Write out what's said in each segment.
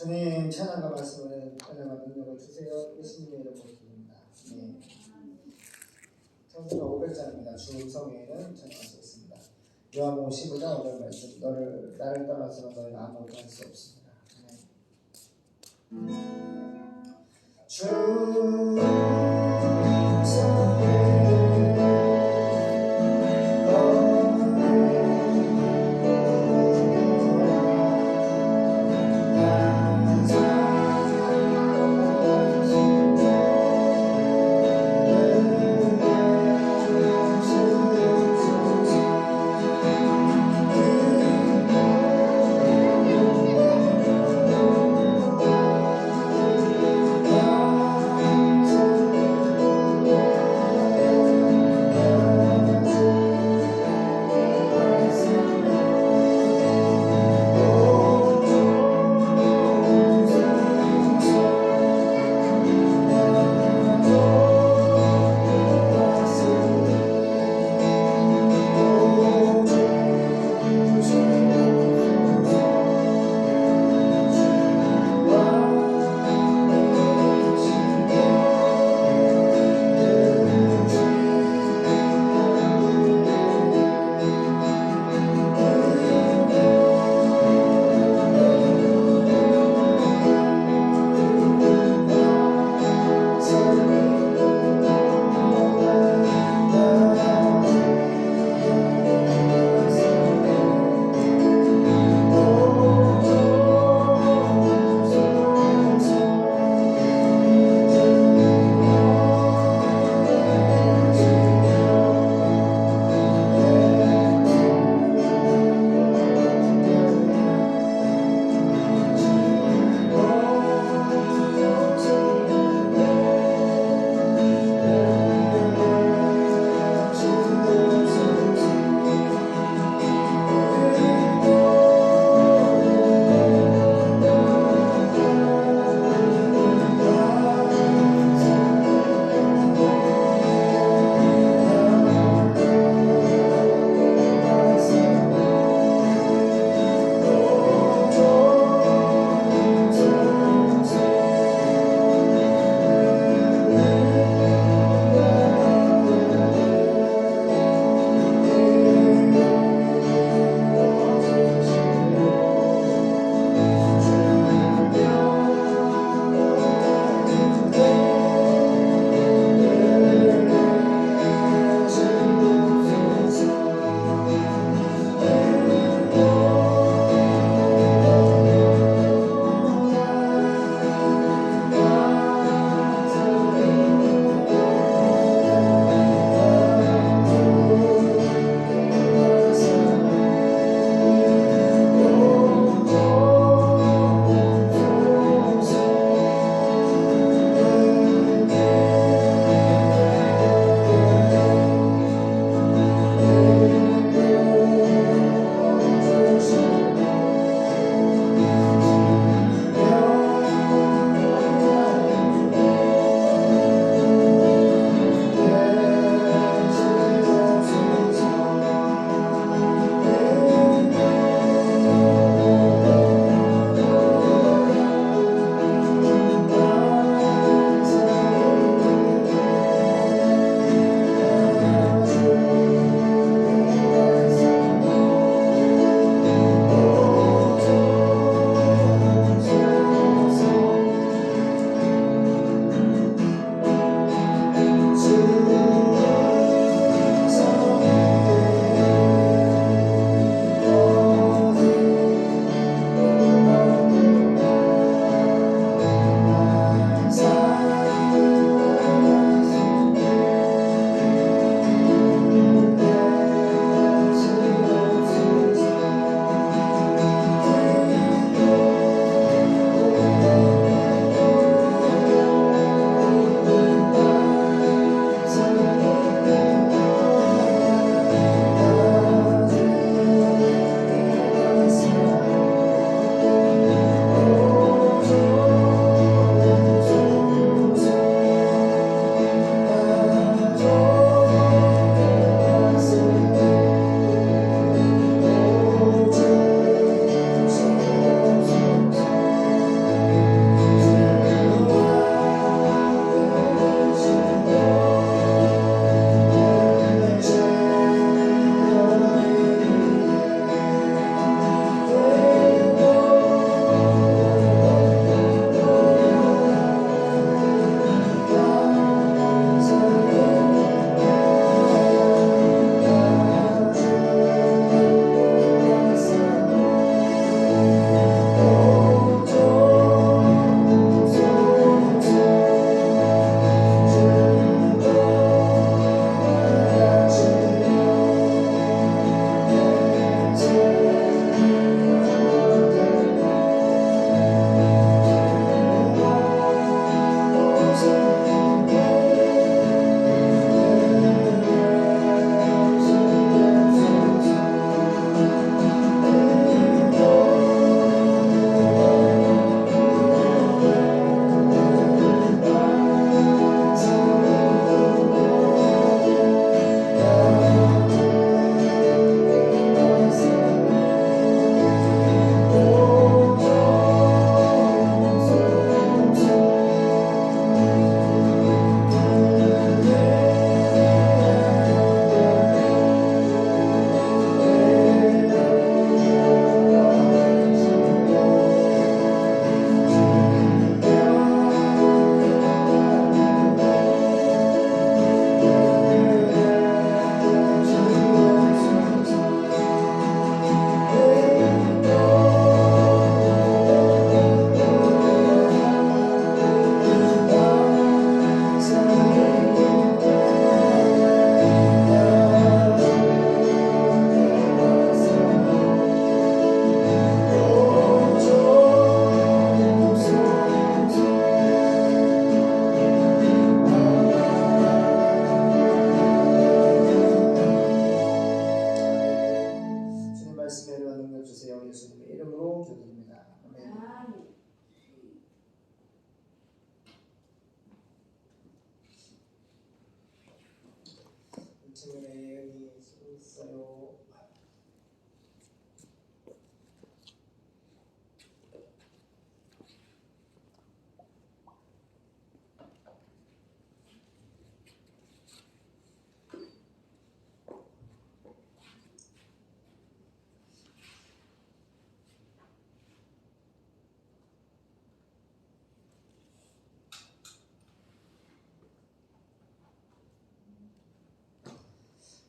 주님 찬양과 말씀을 찬양과 능력을 주세요. 예수님의 이름으로 기도합니다. 네. 성경 500장입니다. 주 음성에는 찬양할 수 있습니다. 요한복음 15장 5절 말씀 너를 나를 떠나서는 너희는 아무것도 할 수 없습니다. 네. 주주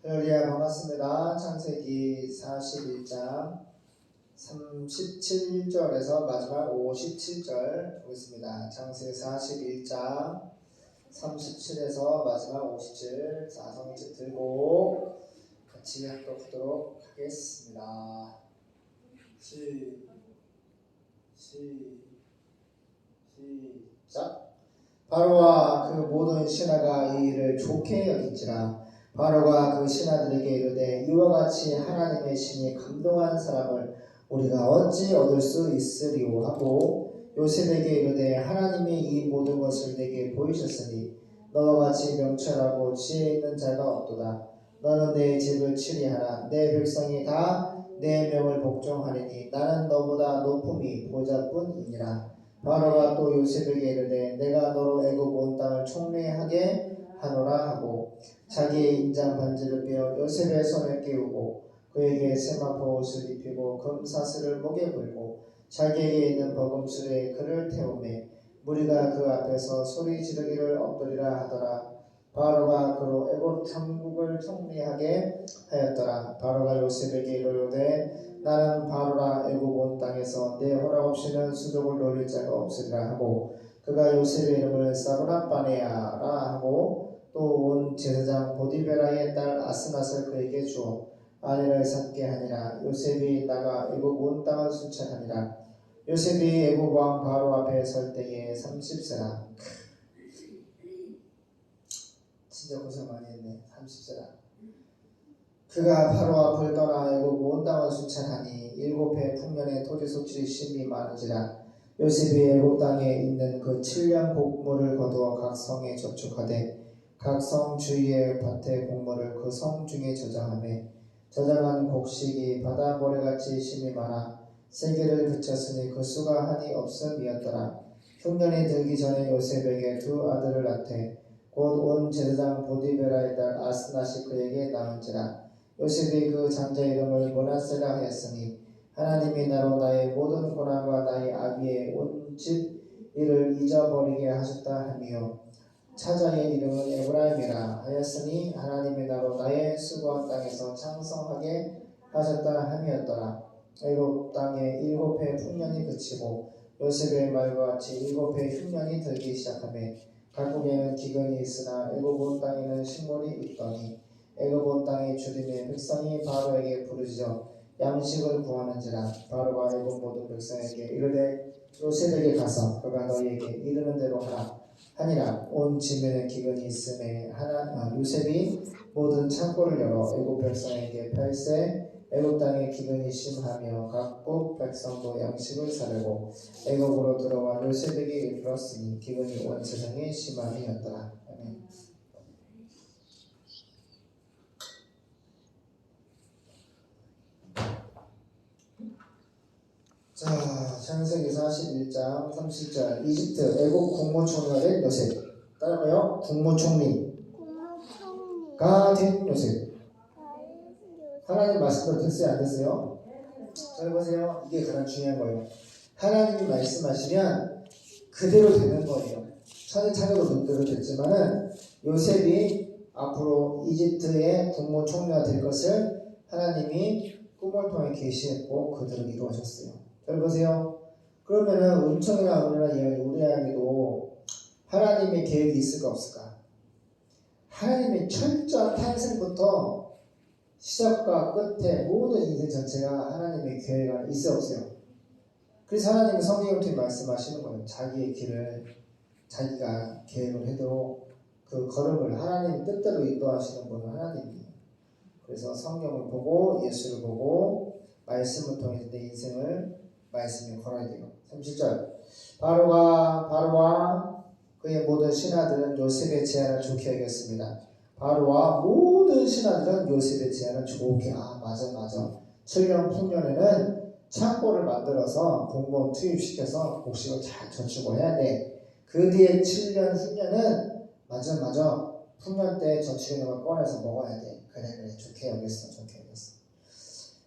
할렐루야 반갑습니다. 창세기 41장 37절에서 마지막 57절 보겠습니다. 창세기 41장 37에서 마지막 57 사성이집 들고 같이 합독하도록 하겠습니다. 시, 시, 시작. 바로와 그 모든 신하가 이 일을 좋게 여긴지라 바로가 그 신하들에게 이르되 이와 같이 하나님의 신이 감동한 사람을 우리가 어찌 얻을 수 있으리오 하고 요셉에게 이르되 하나님이 이 모든 것을 내게 보이셨으니 너와 같이 명철하고 지혜 있는 자가 없도다. 너는 내 집을 치리하라. 내 백성이 다 내 명을 복종하리니 나는 너보다 높음이 보좌뿐이니라. 바로가 또 요셉에게 이르되 자기의 인장 반지를 빼어 요셉의 손에 끼우고 그에게 세마포 옷을 입히고 금사슬을 목에 걸고 자기에게 있는 버금술에 그를 태우매 무리가 그 앞에서 소리 지르기를 엎드리라 하더라. 바로가 그로 애굽 삼국을 총리하게 하였더라. 바로가 요셉에게 이르되 나는 바로라. 애굽 온 땅에서 내 허락 없이는 수족을 놀릴 자가 없으리라 하고 그가 요셉의 이름을 사브라빠네아라 하고 또 온 제사장 보디베라의 딸 아스낫을 그에게 주어 아내를 삼게 하니라. 요셉이 나가 애굽 온 땅을 순찰하니라 요셉이 애굽 왕 바로 앞에 설 때에 30세라. 진짜 고생 많이 했네. 30세라. 그가 바로 앞을 떠나 애굽 온 땅을 순찰하니 일곱 해 풍년의 토지 소출이 심히 많은지라. 요셉이 애굽 땅에 있는 그 7년 곡물을 거두어 각 성에 저축하되 각 성 주위의 밭의 곡물을 그 성 중에 저장하며 저장한 곡식이 바다 모래같이 심이 많아 세계를 그쳤으니 그 수가 한이 없음이었더라. 흉년이 들기 전에 요셉에게 두 아들을 낳되 곧 온 제사장 보디베라의 딸 아스낫이 그에게 낳은지라 요셉이 그 장자 이름을 모나세라 하였으니 하나님이 나로 나의 모든 고난과 나의 아비의 온 집 일을 잊어버리게 하셨다 하며 차자의 이름은 에브라임이라 하였으니 하나님이 나로 나의 수고한 땅에서 창성하게 하셨다 함이었더라. 애굽 땅에 일곱 해 풍년이 그치고 요셉의 말과 같이 일곱 해 흉년이 들기 시작하며 각국에는 기근이 있으나 애굽 온 땅에는 식물이 있더니 애굽 온 땅의 주림의 백성이 바로에게 부르짖어 양식을 구하는지라 바로가 애굽 모든 백성에게 이르되 요셉에게 가서 그가 너희에게 이르는 대로 하라 하니라 온 지면에 기근이 있음에 하나 아, 요셉이 모든 창고를 열어 애굽 백성에게 팔세 애굽 땅에 기근이 심하며 각국 백성도 양식을 사려고 애굽으로 들어와 요셉에게 이르렀으니 기근이 온 세상에 심함이었더라 아멘. 자, 창세기 41장 30절 이집트 애국 국무총리가 된 요셉. 따라가요 국무총리가 국무총리. 된 요셉. 하나님 말씀대로 됐어요 안 됐어요? 잘 보세요. 이게 가장 중요한 거예요. 하나님이 말씀하시면 그대로 되는 거예요. 천차례로 그대로 됐지만은 요셉이 앞으로 이집트의 국무총리가 될 것을 하나님이 꿈을 통해 계시했고 그대로 이루어졌어요 잘 보세요. 그러면은 은총이나 은혜나 예언이 우리에게도 하나님의 계획이 있을까 없을까? 하나님의 철저한 탄생부터 시작과 끝에 모든 인생 전체가 하나님의 계획 안에 있어 없어요. 그래서 하나님은 성경을 통해 말씀하시는 거예요. 자기의 길을 자기가 계획을 해도 그 걸음을 하나님 뜻대로 인도하시는 분은 하나님이에요. 그래서 성경을 보고 예수를 보고 말씀을 통해서 내 인생을 말씀에 걸어야 돼요. 37절 바로가 바로와 그의 모든 신하들은 요셉의 제안을 좋게 여겼습니다. 바로와 모든 신하들은 요셉의 제안을 좋게 아 맞아 맞아 7년 풍년에는 창고를 만들어서 공무원 투입시켜서 곡식을 잘 저축을 해야 돼. 그 뒤에 7년 후년은 맞아 맞아 풍년 때 저축해 놓은 걸 꺼내서 먹어야 돼. 그래 그래 좋게 여겼어 좋게 여겼어.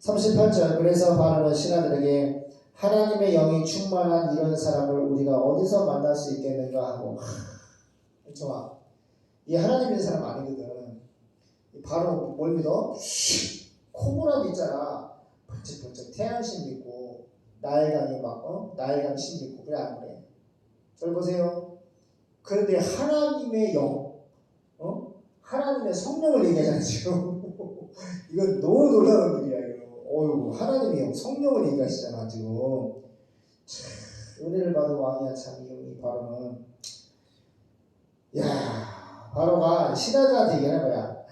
38절 그래서 바로는 신하들에게 하나님의 영이 충만한 이런 사람을 우리가 어디서 만날 수 있겠는가 하고 하, 좋아. 이 하나님 믿는 사람 아니거든. 이 바로 뭘 믿어? 코보람 있잖아. 번쩍번쩍 태양신 믿고 나일강이 막 어? 나일강 신 믿고 그래 안 그래? 절 보세요. 그런데 하나님의 영, 어? 하나님의 성령을 얘기하잖아 지금. 이건 너무 놀라운. 어이구 하나님의 영, 성령을 얘기하시잖아 지금. 참, 은혜를 받은 왕이야 참이 바로는. 야 바로가 신하들한테 얘기하는 거야.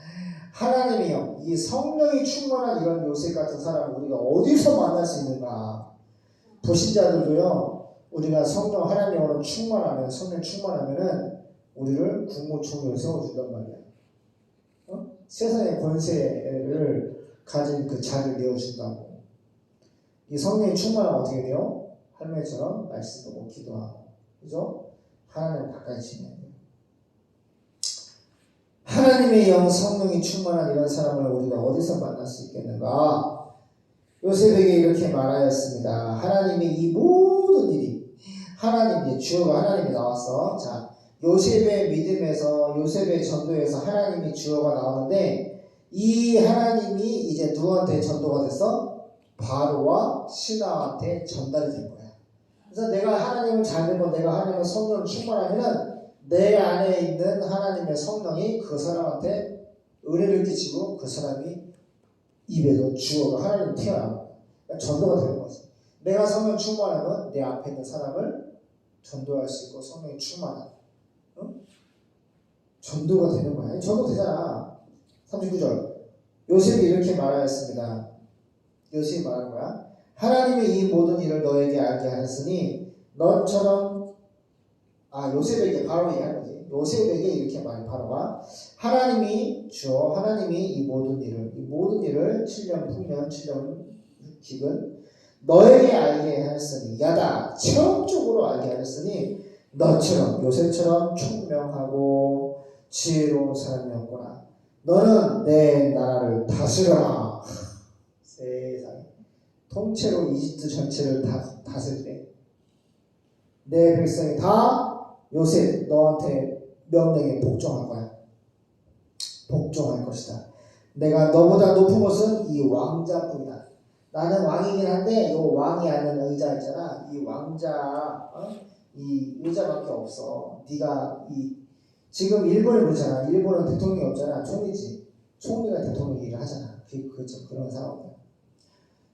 하나님의 영, 이 성령이 충만한 이런 요셉 같은 사람을 우리가 어디서 만날 수 있는가? 불신자들도요, 우리가 성령 하나님의 영으로 충만하면, 성령 충만하면은 우리를 국무총리로 세워준단 말이야. 어? 세상의 권세를 가진 그 자리를 내어준다고. 이 성령이 충만하면 어떻게 돼요? 할머니처럼 말씀 보고 기도하고, 그죠? 하나님 가까이 지내야 돼요. 하나님의 영 성령이 충만한 이런 사람을 우리가 어디서 만날 수 있겠는가? 요셉에게 이렇게 말하였습니다. 하나님의 이 모든 일이 하나님이 주어가 하나님이 나왔어. 자, 요셉의 믿음에서 요셉의 전도에서 하나님이 주어가 나오는데 이 하나님이 이제 누구한테 전도가 됐어? 바로와 신하한테 전달이 된 거야. 그래서 내가 하나님을 잘 믿고 내가 하나님의 성령을 충만하면은 내 안에 있는 하나님의 성령이 그 사람한테 은혜를 끼치고 그 사람이 입에도 주어가 하나님 튀어나와 그러니까 전도가 되는 거지. 내가 성령 충만하면 내 앞에 있는 사람을 전도할 수 있고 성령이 충만한 어? 전도가 되는 거야. 전도 되잖아. 39절 요셉이 이렇게 말하였습니다. 요셉이 말한 거야. 하나님의 이 모든 일을 너에게 알게 하였으니 너처럼 아 요셉에게 바로 얘기하는 거지. 요셉에게 이렇게 말해 바로가 하나님이 주어 하나님이 이 모든 일을 이 모든 일을 7년 풍년 7년 기근 너에게 알게 하였으니 야다 체험적으로 알게 하였으니 너처럼 요셉처럼 총명하고 지혜로운 사람이었구나. 너는 내 나라를 다스려라. 세상에 통째로 이집트 전체를 다 다스리래. 내 백성이 다 요셉 너한테 명령에 복종할 거야. 복종할 것이다. 내가 너보다 높은 것은 이 왕자뿐이다. 나는 왕이긴 한데 이 왕이 앉는 의자 있잖아. 이 왕자 어? 이 의자밖에 없어. 네가 이 지금 일본이 그렇잖아. 일본은 대통령이 없잖아. 총리지. 총리가 대통령 일을 하잖아. 그, 그, 좀 그런 상황이야.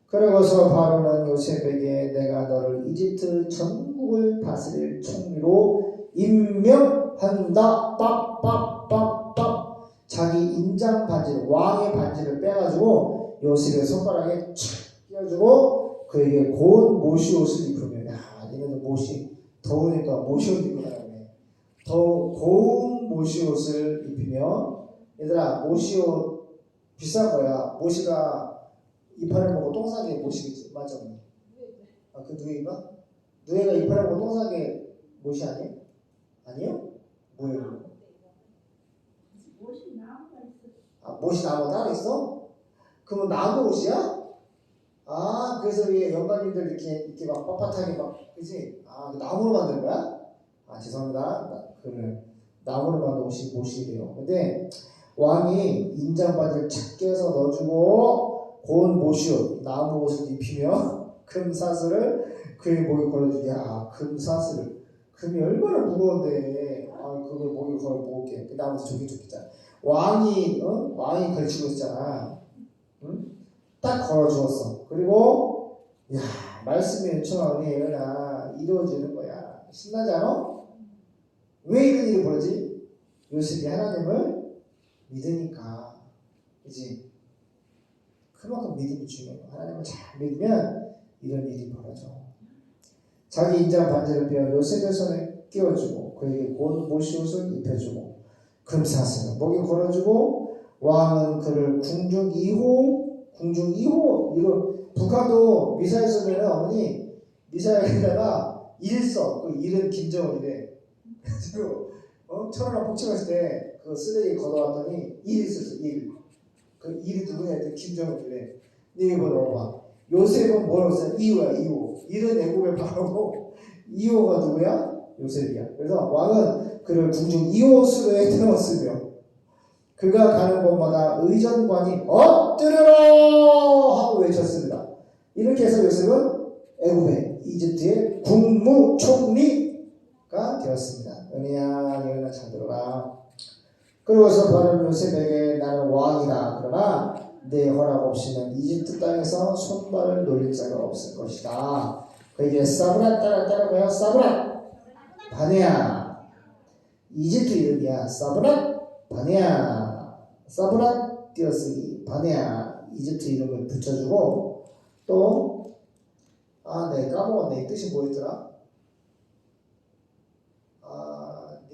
그러고서 바로는 요셉에게 내가 너를 이집트 전국을 다스릴 총리로 임명한다. 빡빡빡빡 자기 인장 반지를 왕의 반지를 빼가지고 요셉의 손가락에 착 끼워주고 그에게 고운 모시 옷을 입으면 야 얘네들 모시 더우니까 모시 옷 다니네. 더 고운 모시 옷을 입히며 얘들아 모시 옷 비싼 거야. 모시가 이파를 먹고 똥 싸게 모시겠지 맞죠? 아그 누에인가? 누에가 이파를 먹고 똥 싸게 모시 아니에요? 아니요? 뭐예요? 아 못이 나무 따로 있어? 그러면 나무 옷이야? 아 그래서 위에 영감님들 이렇게 이렇게 막 빳빳하게 막 그지? 아 나무로 만든 거야? 아 죄송합니다. 나, 그래. 나무로 만든 옷이 못이래요. 근데 왕이 인장 바지를 착 껴서 넣어주고 고운 모시옷 나무 옷을 입히며 금 사슬을 그의 목에 걸어주게. 아 금사슬을 금이 얼마나 무거운데. 아 그걸 목에 걸어 먹을게. 그 나무에서 저기 좋겠잖아 왕이 어? 왕이 걸치고 있잖아. 응? 딱 걸어주었어. 그리고 야 말씀이 은총하니 은혜나 이루어지는 거야. 신나지 않아? 왜 이런 일이 벌어지? 요셉이 하나님을 믿으니까 그지? 그만큼 믿음이 중요해요. 하나님을 잘 믿으면 이런 일이 벌어져. 자기 인장 반지를 빼어 요셉의 손에 끼워주고 그에게 곧 모시옷을 입혀주고 금사슬을 목에 걸어주고 왕은 그를 궁중 2호 궁중 2호 이거 북한도 미사일 쏘면 어머니 미사일에다가 일 써. 그 일은 김정은이래. 그래가지고 어? 천안함 폭격했을 때 그 쓰레기 걷어왔더니 일 있었어 일. 그 일이 누구냐 했더니 김정은이래. 근데 이거 넣어봐. 요셉은 뭐라고 써? 이호야 이호. 일은 애국의 바라고 이호가 누구야? 요셉이야. 그래서 왕은 그를 궁중 이호 수로에 태웠으며 그가 가는 곳마다 의전관이 엎드려라 하고 외쳤습니다. 이렇게 해서 요셉은 애굽의 이집트의 국무총리 가 되었습니다. 은혜야, 은혜야 잘 들어라. 그러고서 바로 요셉에게 나는 왕이다. 그러나 내 허락 없이는 이집트 땅에서 손발을 놀릴 자가 없을 것이다. 그에게 사브라 따라 따라 뭐야? 사브라 바네야. 이집트 이름이야. 사브라 바네야. 사브라 띄어쓰기 바네야. 이집트 이름을 붙여주고 또 아, 네 까먹었네. 이 뜻이 뭐였더라?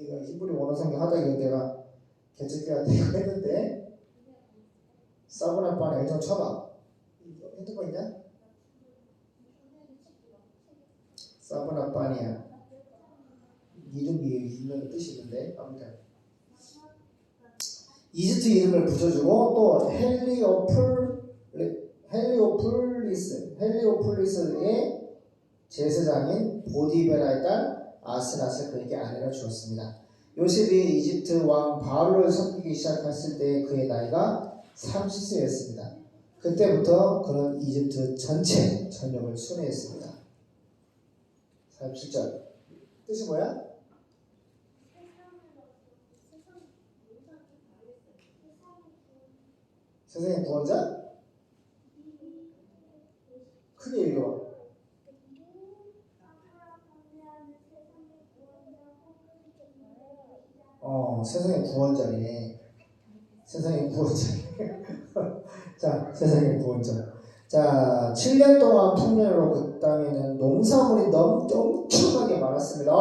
아, 네가 히브리 원어 성경 하다 이거 내가 개척해야 돼 이거 했는데 사브라 바네 좀 쳐봐. 이거 핸드폰 있냐? 사브라 바네야. 이름이 있는 뜻이 있는데 아무튼 이집트 이름을 붙여주고 또 헬리오플 헬리오플리스 헬리오플리스의 제사장인 보디베라의 딸 아스라스 그에게 아내를 주었습니다. 요셉이 이집트 왕 바울을 섬기기 시작했을 때 그의 나이가 30세였습니다. 그때부터 그는 이집트 전체 전역을 순회했습니다. 47절 뜻이 뭐야? 세상의 구원자? 크게 읽어. 어, 세상의 구원자네. 세상의 구원자네. 자, 세상의 구원자. 자, 7년 동안 풍년으로 그 땅에는 농사물이 너무 엄청나게 많았습니다.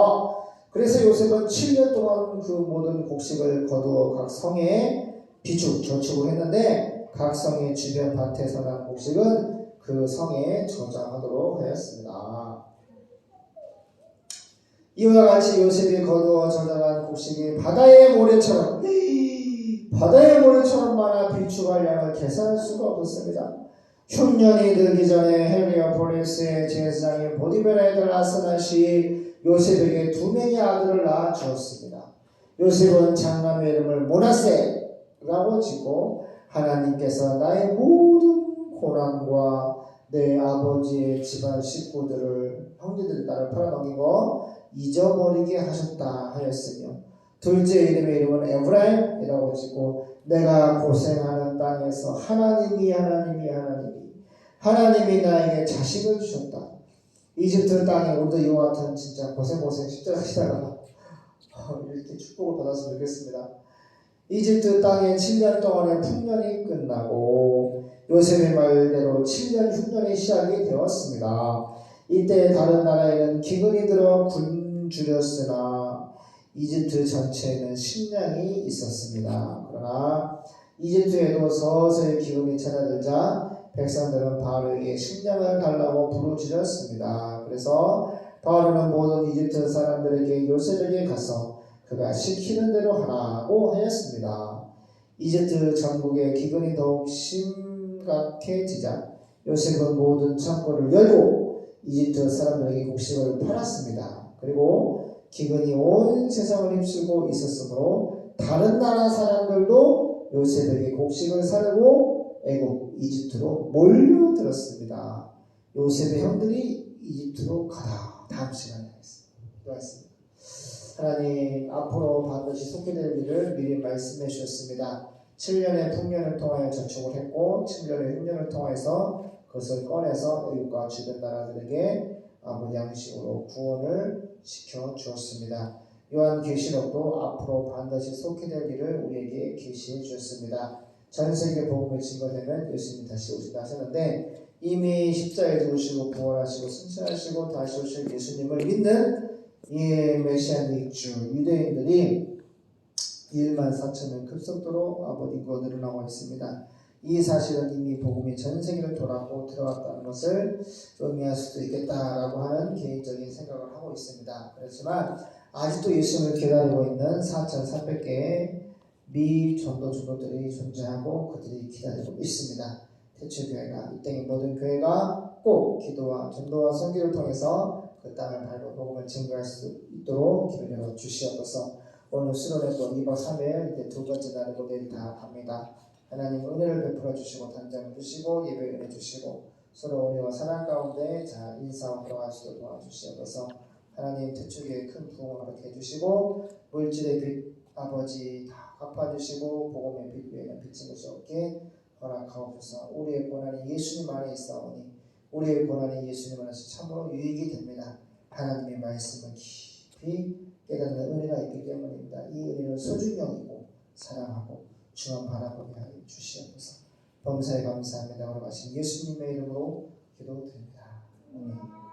그래서 요셉은 7년 동안 그 모든 곡식을 거두어 각 성에 비축, 저축을 했는데 각 성의 주변 밭에서 난 곡식은 그 성에 저장하도록 하였습니다. 이와 같이 요셉이 거두어 저장한 곡식이 바다의 모래처럼 바다의 모래처럼 많아 비축할 양을 계산할 수가 없었습니다. 흉년이 들기 전에 헬리오폴리스의 제사장인 보디베라의 들 아스나시 요셉에게 두 명의 아들을 낳아 주었습니다. 요셉은 장남의 이름을 모나세라고 짓고 하나님께서 나의 모든 고난과 내 아버지의 집안 식구들을 형제들 딸을 팔아넘긴 거 잊어버리게 하셨다 하였으며 둘째 이름의 이름은 에브라임이라고 짓고 내가 고생하는 땅에서 하나님이 하나님이 하나님이 하나님이 나에게 자식을 주셨다. 이집트 땅에 우리도 이와 같은 진짜 고생 고생 십자가 시다가 이렇게 축복을 받았으면 좋겠습니다. 이집트 땅에 7년 동안의 풍년이 끝나고 요셉의 말대로 7년 흉년의 시작이 되었습니다. 이때 다른 나라에는 기근이 들어 굶 주렸으나 이집트 전체에는 식량이 있었습니다. 그러나 이집트에도 서서히 기근이 찾아들자 백성들은 바로에게 식량을 달라고 부르짖었습니다. 그래서 바로는 모든 이집트 사람들에게 요셉에게 가서 그가 시키는 대로 하라고 하였습니다. 이집트 전국의 기근이 더욱 심각해지자 요셉은 모든 창고를 열고 이집트 사람들에게 곡식을 팔았습니다. 그리고 기근이 온 세상을 휩쓸고 있었으므로 다른 나라 사람들도 요셉에게 곡식을 사려고 애굽 이집트로 몰려들었습니다. 요셉의 형들이 이집트로 가다. 다음 시간에 하겠습니다. 하나님 앞으로 반드시 속게 될 일을 미리 말씀해 주셨습니다. 7년의 풍년을 통하여 저축을 했고 7년의 흉년을 통해서 그것을 꺼내서 애국과 주변 나라들에게 아무 양식으로 구원을 시켜 주었습니다. 요한 계시록도 앞으로 반드시 속게 될 일을 우리에게 계시해 주셨습니다. 전 세계 복음의 증거되면 예수님이 다시 오신다 하셨는데 이미 십자가에 죽으시고 부활하시고 승천하시고 다시 오실 예수님을 믿는 이 메시아닉 주 유대인들이 1만 4천 명 급속도로 아버지 인구가 늘어나고 있습니다. 이 사실은 이미 복음이 전 세계를 돌았고 들어갔다는 것을 의미할 수도 있겠다라고 하는 개인적인 생각을 하고 있습니다. 그렇지만 아직도 예수님을 기다리고 있는 4,300개의 미 전도 중도들이 존재하고 그들이 기다리고 있습니다. 대출교회가 이 땅의 모든 교회가 꼭 기도와 전도와 선교를 통해서 그 땅을 밟고 복음을 증거할 수 있도록 열어 주시옵소서. 오늘 수련회 또 2박 3일 이제 두 번째 날이고 내일 다 갑니다. 하나님 은혜를 베풀어 주시고 단장을 주시고 예배 은혜 주시고 서로 은혜와 사랑 가운데 잘 인사하고 돌아갈 수 있도록 도와주시옵소서. 하나님 대축에 큰 부흥을 하게 해주시고 물질의 빛 아버지 다 갚아주시고 복음의 빛 외에는 비친 것이 없게 허락하옵소서. 우리의 고난이 예수님 안에 있사오니 우리의 고난이 예수님 안에서 참으로 유익이 됩니다. 하나님의 말씀은 깊이 깨닫는 은혜가 있기 때문입니다. 이 은혜를 소중히 여기고 사랑하고 주만 바라보게 하여 주시옵소서. 범사에 감사합니다. 오늘 마신 예수님의 이름으로 기도드립니다. 아멘.